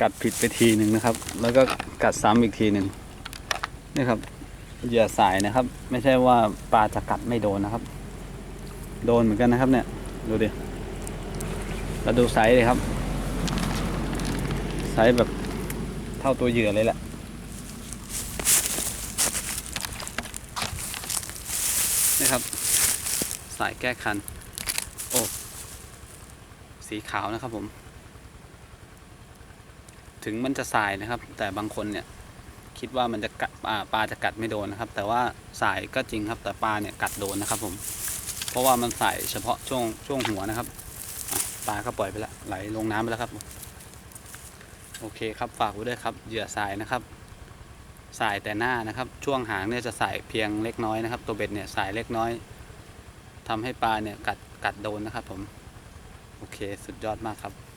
กัดผิดไปทีหนึ่งนะครับ แล้วก็กัดซ้ำอีกทีหนึ่งนี่ครับเหยื่อสายนะครับ ไม่ใช่ว่าปลาจะกัดไม่โดนนะครับ โดนเหมือนกันนะครับ เนี่ย ดูดิแล้วดูไซส์เลยครับไซส์แบบเท่าตัวเหยื่อเลยแหละนี่ครับ สายแก้คัน โอ้ สีขาวนะครับผม ถึงมันจะสายนะครับ แต่บางคนเนี่ยคิดว่ามันจะกัดอ่าปลาจะกัดไม่โดนนะครับ แต่ว่าสายก็จริงครับ แต่ปลาเนี่ยกัดโดนนะครับ ผม เพราะว่ามันสายเฉพาะช่วงช่วงหัวนะครับปลาก็ปล่อยไปล้วไหลลงน้ำไปแล้วครับ โอเคครับฝากไว้ด้วยครับเหยื่อสายนะครับสายแต่หน้านะครับ ช่วงหางเนี่ยจะสายเพียงเล็กน้อยนะครับ ตัวเบ็ดเนี่ยสายเล็กน้อยทำให้ปลาเนี่ยกัดกัดโดนนะครับ ผม โอเค สุดยอดมากครับ